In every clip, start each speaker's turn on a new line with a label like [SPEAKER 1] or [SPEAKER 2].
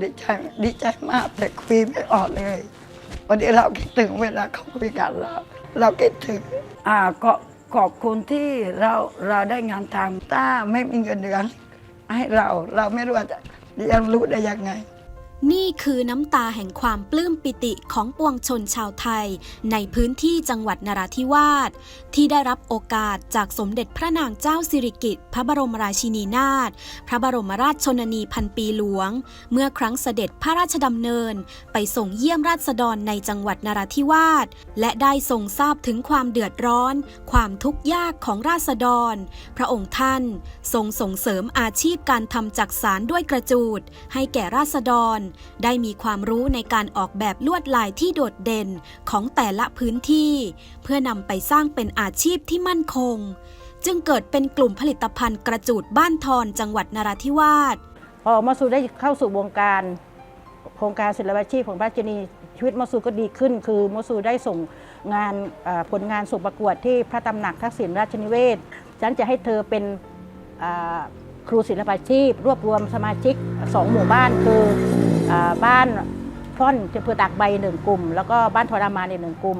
[SPEAKER 1] ดีใจดีใจมากแต่คุยไม่ออกเลย วันนี้เราคิดถึงเวลาเขาคุยกันเราเราคิดถึงอ่าก็ขอบคุณที่เราเราได้งานทำถ้าไม่มีเงินเดือนให้เราเราไม่รู้ว่าจะเรียนรู้ได้ยังไง
[SPEAKER 2] นี่คือน้ำตาแห่งความปลื้มปิติของปวงชนชาวไทย ในพื้นที่จังหวัดนราธิวาสที่ได้รับโอกาสจากสมเด็จพระนางเจ้าสิริกิติ์พระบรมราชินีนาถพระบรมราชชนนีพันปีหลวง เมื่อครั้งเสด็จพระราชดำเนิน ไปส่งเยี่ยมราษฎรในจังหวัดนราธิวาสและได้ทรงทราบถึงความเดือดร้อน ความทุกข์ยากของราษฎร พระองค์ท่าน ทรงส่งเสริมอาชีพการทำจักสารด้วยกระจูดให้แก่ราษฎรได้มีความรู้ในการออกแบบลวดลายที่โดดเด่นของแต่ละพื้นที่ เพื่อนำไปสร้างเป็นอาชีพที่มั่นคง จึงเกิดเป็นกลุ่มผลิตภัณฑ์กระจูดบ้านทอนจังหวัดนราธิวาส
[SPEAKER 3] พอมอสูได้เข้าสู่วงการโครงการศิลปาชีพของพระราชินีชีวิตมอสูก็ดีขึ้น คือมอสูได้ส่งงานผลงานส่งประกวดที่พระตำหนักทักษิณราชนิเวศฉันจะให้เธอเป็นครูศิลปาชีพ รวบรวมสมาชิกสองหมู่บ้านคือ บ้านท่อนอำเภอตากใบหนึ่งกลุ่ม แล้วก็บ้านทรมานอีกหนึ่งกลุ่ม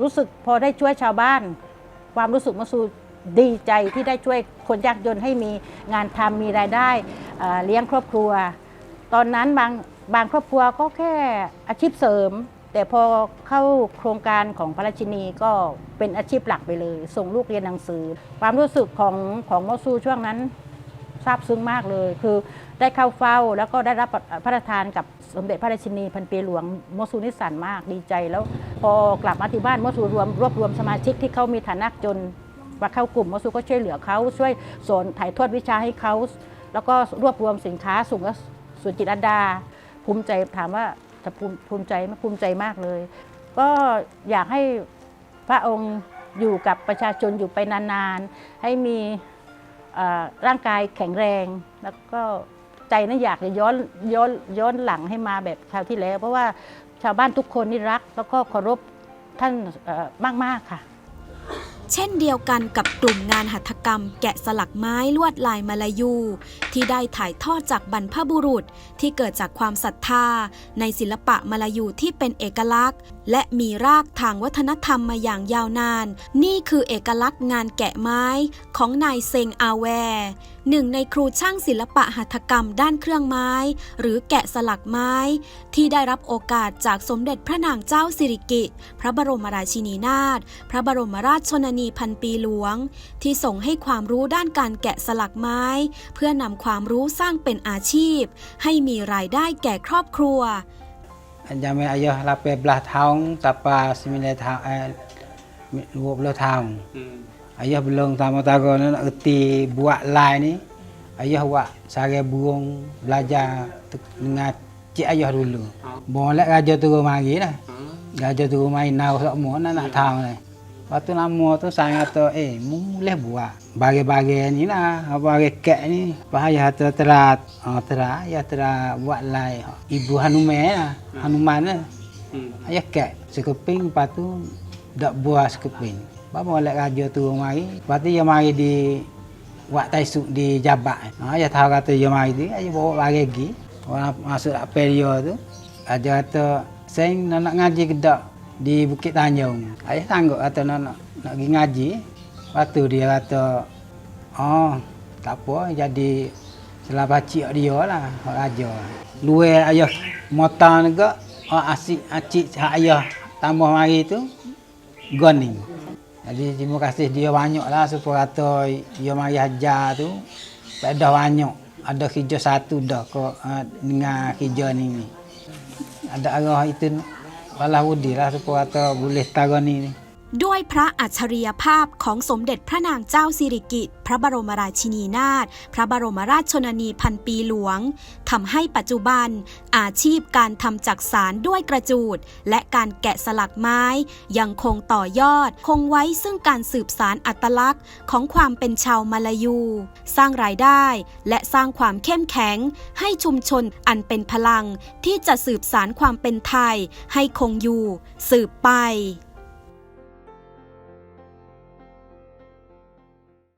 [SPEAKER 3] รู้สึกพอได้ช่วยชาวบ้าน ความรู้สึกมอสูดีใจที่ได้ช่วยคนยากจนให้มีงานทำมีรายได้เอ่อเลี้ยงครอบครัว ตอนนั้นบางบางครอบครัวก็แค่อาชีพเสริม แต่พอเข้าโครงการของพระราชินีก็เป็นอาชีพหลักไปเลย ส่งลูกเรียนหนังสือ ความรู้สึกของของมอซูช่วงนั้น ซาบซึ้งมากเลย คือได้เข้าเฝ้าแล้วก็ได้รับพระราชทานกับสมเด็จพระราชินีพันปีหลวงมอซูนิสันมากดีใจ แล้วพอกลับมาที่บ้านมอซูรวมรวบรวมสมาชิกที่เขามีฐานะจนมาเข้ากลุ่มมอซูก็ช่วยเหลือเขาช่วยสอนถ่ายทอดวิชาให้เขาแล้วก็รวบรวมสินค้าส่งก็ส่วนจิตรลดา ภูมิใจถามว่าจะภูมิภูมิใจไหมภูมิใจมากเลย ก็อยากให้พระองค์อยู่กับประชาชนอยู่ไปนานๆ ให้มี ร่างกายแข็งแรง แล้วก็ใจนั้นอยากจะย้อนย้อนย้อนหลังให้มาแบบคราวที่แล้ว เพราะว่าชาวบ้านทุกคนนี่รัก แล้วก็เคารพท่านเอ่อมาก ๆ ค่ะ
[SPEAKER 2] เช่นเดียวกันกับกลุ่มงานหัตถกรรม แกะสลักไม้ลวดลายมาลายู ที่ได้ถ่ายทอดจากบรรพบุรุษที่เกิดจากความศรัทธา ในศิลปะมาลายูที่เป็นเอกลักษณ์ และมีรากทางวัฒนธรรมมาอย่างยาวนาน นี่คือเอกลักษณ์งานแกะไม้ของนายเซงอาแวร์หนึ่งในครูช่างศิลปะหัตถกรรมด้านเครื่องไม้ หรือแกะสลักไม้ ที่ได้รับโอกาสจากสมเด็จพระนางเจ้าสิริกิติ์พระบรมราชินีนาถพระบรมราชชนนีพันปีหลวง ที่ส่งให้ความรู้ด้านการแกะสลักไม้ เพื่อนำความรู้สร้างเป็นอาชีพ ให้มีรายได้แก่ครอบครัว
[SPEAKER 4] Jamil ayah 18 tahun tapa 9 tahun eh 20 tahun. Ayah belum tamu-tamu ni nak erti buat line ni. Ayah buat sari burung belajar dengan cik ayah dulu. Boleh raja turun mari dah. Raja turun mari nau semua nak nak tahu ni. Lepas tu nama tu saya kata, eh, mu boleh buat. Bagi-bagi ni lah, bagi kek ni. Ayah terat oh, terat, ayah terat buat lai. Ibu Hanuman lah, Hanuman lah. Ayah kek, sekeping, lepas tu dak buah sekeping. Lepas boleh raja tu mari. Lepas tu dia mari di buat taisuk di jabat. Ha, ayah tahu kata dia mari tu, ayah bawa bagi. Orang masuk apel dia tu. Raja kata, saya nak, nak ngaji ke tak di Bukit Tanjung. Ayah sanggup kata nak, nak, nak pergi ngaji. Lepas tu dia kata, oh tak apa jadi selalu cik dia lah, hak raja. Luar ayah motor ke, oh, asyik hak ayah tambah mari tu, goning. Jadi terima kasih dia banyak lah supaya kata dia mari ajar tu, tak ada banyak. Ada kerja satu dah kok uh, dengan kerja ni. Ada arah itu wala ko di ra ko ato buleh tagani ni
[SPEAKER 2] ด้วยพระอัจฉริยภาพของสมเด็จพระนางเจ้าสิริกิติ์พระบรมราชินีนาถพระบรมราชชนนีพันปีหลวงทำให้ปัจจุบัน อาชีพการทำจักสารด้วยกระจูด และการแกะสลักไม้ ยังคงต่อยอด คงไว้ซึ่งการสืบสารอัตลักษณ์ของความเป็นชาวมาลายู สร้างรายได้ และสร้างความเข้มแข็ง ให้ชุมชนอันเป็นพลัง ที่จะสืบสารความเป็นไทย ให้คงอยู่ สืบไป